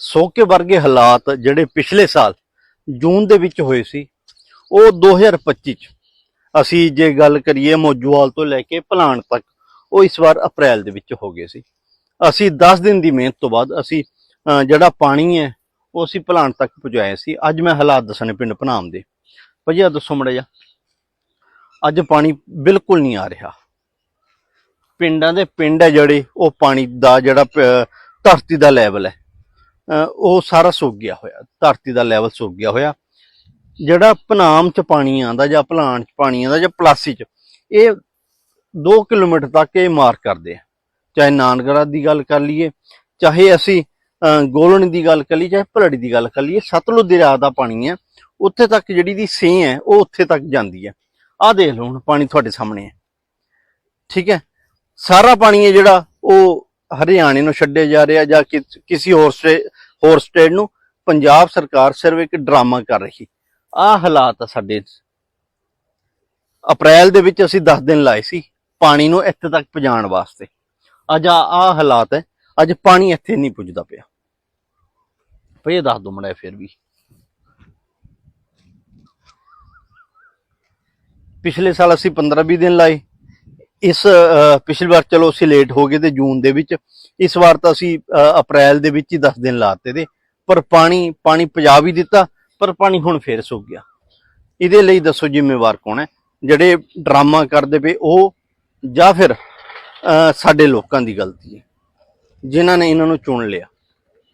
ਸੋਕੇ ਵਰਗੇ ਹਾਲਾਤ ਜਿਹੜੇ ਪਿਛਲੇ ਸਾਲ ਜੂਨ ਦੇ ਵਿੱਚ ਹੋਏ ਸੀ, ਉਹ 2025 ਚ। ਅਸੀਂ ਜੇ ਗੱਲ ਕਰੀਏ ਮੋਜੂਵਾਲ ਤੋਂ ਲੈ ਕੇ ਭਲਾਣ ਤੱਕ, ਉਹ ਇਸ ਵਾਰ ਅਪ੍ਰੈਲ ਦੇ ਵਿੱਚ ਹੋ ਗਏ ਸੀ। ਅਸੀਂ 10 ਦਿਨ ਦੀ ਮਿਹਨਤ ਤੋਂ ਬਾਅਦ ਅਸੀਂ ਜਿਹੜਾ ਪਾਣੀ ਹੈ, ਉਹ ਅਸੀਂ ਭਲਾਣ ਤੱਕ ਪਹੁੰਚਾਇਆ ਸੀ। ਅੱਜ ਮੈਂ ਹਾਲਾਤ ਦੱਸਣੇ ਪਿੰਡ ਭਨਾਮ ਦੇ। ਭਈਆ ਦੱਸੋ ਮੜਾ ਜਾ ਅੱਜ ਪਾਣੀ ਬਿਲਕੁਲ ਨਹੀਂ ਆ ਰਿਹਾ। ਪਿੰਡਾਂ ਦੇ ਪਿੰਡ ਹੈ ਜਿਹੜੇ, ਉਹ ਪਾਣੀ ਦਾ ਜਿਹੜਾ ਧਰਤੀ ਦਾ ਲੈਵਲ ਹੈ। ਉਹ ਸਾਰਾ ਸੁੱਕ ਗਿਆ ਹੋਇਆ, ਧਰਤੀ ਦਾ ਲੈਵਲ ਸੁੱਕ ਗਿਆ ਹੋਇਆ। ਜਿਹੜਾ ਭਨਾਮ ਚ ਪਾਣੀ ਆਂਦਾ ਜਾਂ ਭਲਾਣ ਚ ਪਾਣੀ ਆਂਦਾ ਜਾਂ ਪਲਾਸੀ ਚ, ਇਹ 2 ਕਿਲੋਮੀਟਰ ਤੱਕ ਇਹ ਮਾਰ ਕਰਦੇ ਆ। ਚਾਹੇ ਨਾਨਗਰਾ ਦੀ ਗੱਲ ਕਰ ਲਈਏ, ਚਾਹੇ ਅਸੀਂ ਗੋਲਣ ਦੀ ਗੱਲ ਕਰ ਲਈਏ, ਚਾਹੇ ਭਲੜੀ ਦੀ ਗੱਲ ਕਰ ਲਈਏ, ਸਤਲੁਜ ਦਰਿਆ ਦਾ ਪਾਣੀ ਹੈ ਉੱਥੇ ਤੱਕ ਜਿਹੜੀ ਦੀ ਸੇ ਹੈ, ਉਹ ਉੱਥੇ ਤੱਕ ਜਾਂਦੀ ਹੈ ਆਹ ਦੇਖ ਲਓ ਹੁਣ ਪਾਣੀ ਤੁਹਾਡੇ ਸਾਹਮਣੇ ਹੈ ਠੀਕ ਹੈ? ਸਾਰਾ ਪਾਣੀ ਹੈ ਜਿਹੜਾ, ਉਹ ਹਰਿਆਣੇ ਨੂੰ ਛੱਡਿਆ ਜਾ ਰਿਹਾ ਜਾਂ ਕਿਸੇ ਹੋਰ ਸਟੇ, ਹੋਰ ਸਟੇਟ ਨੂੰ, ਪੰਜਾਬ ਸਰਕਾਰ ਸਿਰਫ ਇੱਕ ਡਰਾਮਾ ਕਰ ਰਹੀ। ਆਹ ਹਾਲਾਤ ਆ ਸਾਡੇ ਅਪ੍ਰੈਲ ਦੇ ਵਿੱਚ ਅਸੀਂ 10 ਦਿਨ ਲਾਏ ਸੀ ਪਾਣੀ ਨੂੰ ਇੱਥੇ ਤੱਕ ਪਹੁੰਚਾਉਣ ਵਾਸਤੇ। ਅੱਜ ਆ ਆਹ ਹਾਲਾਤ ਹੈ। ਅੱਜ ਪਾਣੀ ਇੱਥੇ ਨਹੀਂ ਪੁੱਜਦਾ ਪਿਆ। ਭਈ ਦੱਸ ਦੋ ਮੜਾ ਫਿਰ ਵੀ। ਪਿਛਲੇ ਸਾਲ ਅਸੀਂ 15-20 ਦਿਨ ਲਾਏ। ਇਸ ਪਿਛਲੀ ਵਾਰ ਚਲੋ ਅਸੀਂ ਲੇਟ ਹੋ ਗਏ ਤੇ ਜੂਨ ਦੇ ਵਿੱਚ, ਇਸ ਵਾਰ ਤਾਂ ਅਸੀਂ ਅਪ੍ਰੈਲ ਦੇ ਵਿੱਚ ਹੀ 10 ਦਿਨ ਲਾਤੇ ਤੇ, ਪਰ ਪਾਣੀ ਪਾਣੀ ਪੰਜਾਬ ਹੀ ਦਿੱਤਾ, ਪਰ ਪਾਣੀ ਹੁਣ ਫੇਰ ਸੁੱਕ ਗਿਆ। ਇਹਦੇ ਲਈ ਦੱਸੋ ਜ਼ਿੰਮੇਵਾਰ ਕੌਣ ਹੈ? ਜਿਹੜੇ ਡਰਾਮਾ ਕਰਦੇ ਪਏ, ਉਹ ਜਾਂ ਫਿਰ ਸਾਡੇ ਲੋਕਾਂ ਦੀ ਗਲਤੀ ਹੈ, ਜਿਨ੍ਹਾਂ ਨੇ ਇਹਨਾਂ ਨੂੰ ਚੁਣ ਲਿਆ।